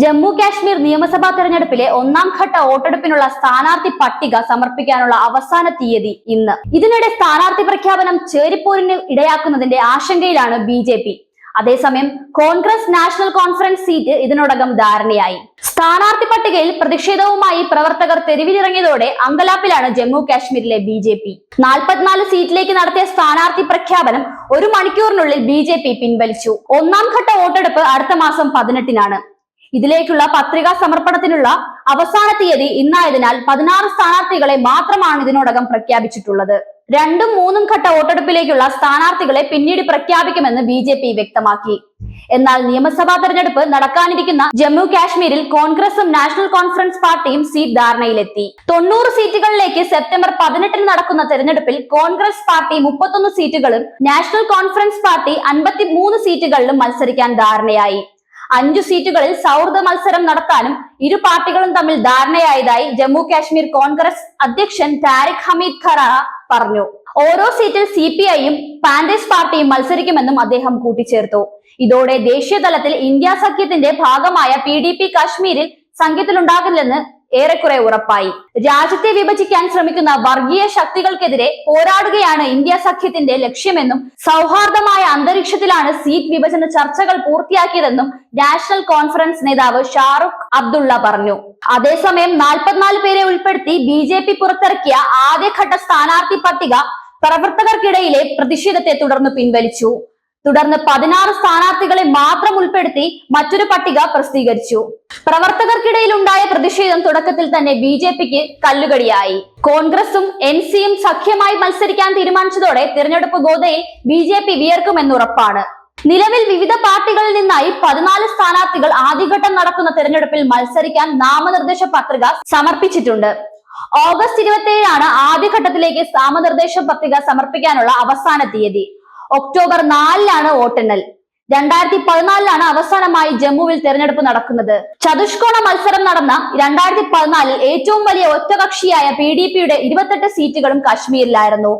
ജമ്മു കാശ്മീർ നിയമസഭാ തെരഞ്ഞെടുപ്പിലെ ഒന്നാം ഘട്ട വോട്ടെടുപ്പിനുള്ള സ്ഥാനാർത്ഥി പട്ടിക സമർപ്പിക്കാനുള്ള അവസാന തീയതി ഇന്ന്. ഇതിനിടെ സ്ഥാനാർത്ഥി പ്രഖ്യാപനം ചേരിപ്പോരിന് ഇടയാക്കുന്നതിന്റെ ആശങ്കയിലാണ് ബി ജെ പി. അതേസമയം കോൺഗ്രസ് നാഷണൽ കോൺഫറൻസ് സീറ്റ് ഇതിനോടകം ധാരണയായി. സ്ഥാനാർത്ഥി പട്ടികയിൽ പ്രതിഷേധവുമായി പ്രവർത്തകർ തെരുവിലിറങ്ങിയതോടെ അങ്കലാപ്പിലാണ് ജമ്മു കാശ്മീരിലെ ബി ജെ പി. നാൽപ്പത്തിനാല് സീറ്റിലേക്ക് നടത്തിയ സ്ഥാനാർത്ഥി പ്രഖ്യാപനം ഒരു മണിക്കൂറിനുള്ളിൽ ബി ജെ പി പിൻവലിച്ചു. ഒന്നാം ഘട്ട വോട്ടെടുപ്പ് അടുത്ത മാസം പതിനെട്ടിനാണ്. ഇതിലേക്കുള്ള പത്രികാ സമർപ്പണത്തിനുള്ള അവസാന തീയതി ഇന്നായതിനാൽ പതിനാറ് സ്ഥാനാർത്ഥികളെ മാത്രമാണ് ഇതിനോടകം പ്രഖ്യാപിച്ചിട്ടുള്ളത്. രണ്ടും മൂന്നും ഘട്ട വോട്ടെടുപ്പിലേക്കുള്ള സ്ഥാനാർത്ഥികളെ പിന്നീട് പ്രഖ്യാപിക്കുമെന്ന് ബി ജെ പി വ്യക്തമാക്കി. എന്നാൽ നിയമസഭാ തെരഞ്ഞെടുപ്പ് നടക്കാനിരിക്കുന്ന ജമ്മു കാശ്മീരിൽ കോൺഗ്രസും നാഷണൽ കോൺഫറൻസ് പാർട്ടിയും സീറ്റ് ധാരണയിലെത്തി. തൊണ്ണൂറ് സീറ്റുകളിലേക്ക് സെപ്റ്റംബർ പതിനെട്ടിന് നടക്കുന്ന തെരഞ്ഞെടുപ്പിൽ കോൺഗ്രസ് പാർട്ടി മുപ്പത്തൊന്ന് സീറ്റുകളും നാഷണൽ കോൺഫറൻസ് പാർട്ടി അൻപത്തി സീറ്റുകളിലും മത്സരിക്കാൻ ധാരണയായി. അഞ്ചു സീറ്റുകളിൽ സൗഹൃദ മത്സരം നടത്താനും ഇരു പാർട്ടികളും തമ്മിൽ ധാരണയായതായി ജമ്മു കാശ്മീർ കോൺഗ്രസ് അധ്യക്ഷൻ താരിഖ് ഹമീദ് ഖറ പറഞ്ഞു. ഓരോ സീറ്റിൽ സി പി ഐയും പാൻഡേസ് പാർട്ടിയും മത്സരിക്കുമെന്നും അദ്ദേഹം കൂട്ടിച്ചേർത്തു. ഇതോടെ ദേശീയ തലത്തിൽ ഇന്ത്യ സഖ്യത്തിന്റെ ഭാഗമായ പി ഡി പി കാശ്മീരിൽ സംഘത്തിലുണ്ടാകില്ലെന്ന് ഏറെക്കുറെ ഉറപ്പായി. രാജ്യത്തെ വിഭജിക്കാൻ ശ്രമിക്കുന്ന വർഗീയ ശക്തികൾക്കെതിരെ പോരാടുകയാണ് ഇന്ത്യ സഖ്യത്തിന്റെ ലക്ഷ്യമെന്നും സൗഹാർദ്ദമായ അന്തരീക്ഷത്തിലാണ് സീറ്റ് വിഭജന ചർച്ചകൾ പൂർത്തിയാക്കിയതെന്നും നാഷണൽ കോൺഫറൻസ് നേതാവ് ഷാറുഖ് അബ്ദുള്ള പറഞ്ഞു. അതേസമയം നാൽപ്പത്തിനാല് പേരെ ഉൾപ്പെടുത്തി ബി ജെ പി പുറത്തിറക്കിയ ആദ്യഘട്ട സ്ഥാനാർത്ഥി പട്ടിക പ്രവർത്തകർക്കിടയിലെ പ്രതിഷേധത്തെ തുടർന്ന് പിൻവലിച്ചു. തുടർന്ന് പതിനാറ് സ്ഥാനാർത്ഥികളെ മാത്രം ഉൾപ്പെടുത്തി മറ്റൊരു പട്ടിക പ്രസിദ്ധീകരിച്ചു. പ്രവർത്തകർക്കിടയിൽ ഉണ്ടായ പ്രതിഷേധം തുടക്കത്തിൽ തന്നെ ബി ജെ പിക്ക് കല്ലുകടിയായി. കോൺഗ്രസും എൻ സിയും സഖ്യമായി മത്സരിക്കാൻ തീരുമാനിച്ചതോടെ തിരഞ്ഞെടുപ്പ് ഗോതയിൽ ബി ജെ പി വിയർക്കുമെന്നുറപ്പാണ് നിലവിൽ വിവിധ പാർട്ടികളിൽ നിന്നായി പതിനാല് സ്ഥാനാർത്ഥികൾ ആദ്യഘട്ടം നടക്കുന്ന തെരഞ്ഞെടുപ്പിൽ മത്സരിക്കാൻ നാമനിർദ്ദേശ പത്രിക സമർപ്പിച്ചിട്ടുണ്ട്. ഓഗസ്റ്റ് ഇരുപത്തിയേഴാണ് ആദ്യഘട്ടത്തിലേക്ക് നാമനിർദ്ദേശ പത്രിക സമർപ്പിക്കാനുള്ള അവസാന തീയതി. ഒക്ടോബർ നാലിലാണ് വോട്ടെണ്ണൽ. രണ്ടായിരത്തി പതിനാലിലാണ് അവസാനമായി ജമ്മുവിൽ തെരഞ്ഞെടുപ്പ് നടക്കുന്നത്. ചതുഷ്കോണ മത്സരം നടന്ന രണ്ടായിരത്തി പതിനാലിൽ ഏറ്റവും വലിയ ഒറ്റകക്ഷിയായ പി ഡി പിയുടെ ഇരുപത്തെട്ട് സീറ്റുകളും കാശ്മീരിലായിരുന്നു.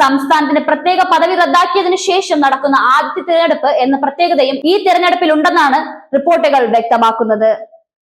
സംസ്ഥാനത്തിന് പ്രത്യേക പദവി റദ്ദാക്കിയതിനു ശേഷം നടക്കുന്ന ആദ്യത്തെ തിരഞ്ഞെടുപ്പ് എന്ന പ്രത്യേകതയും ഈ തിരഞ്ഞെടുപ്പിൽ ഉണ്ടെന്നാണ് റിപ്പോർട്ടുകൾ വ്യക്തമാക്കുന്നത്.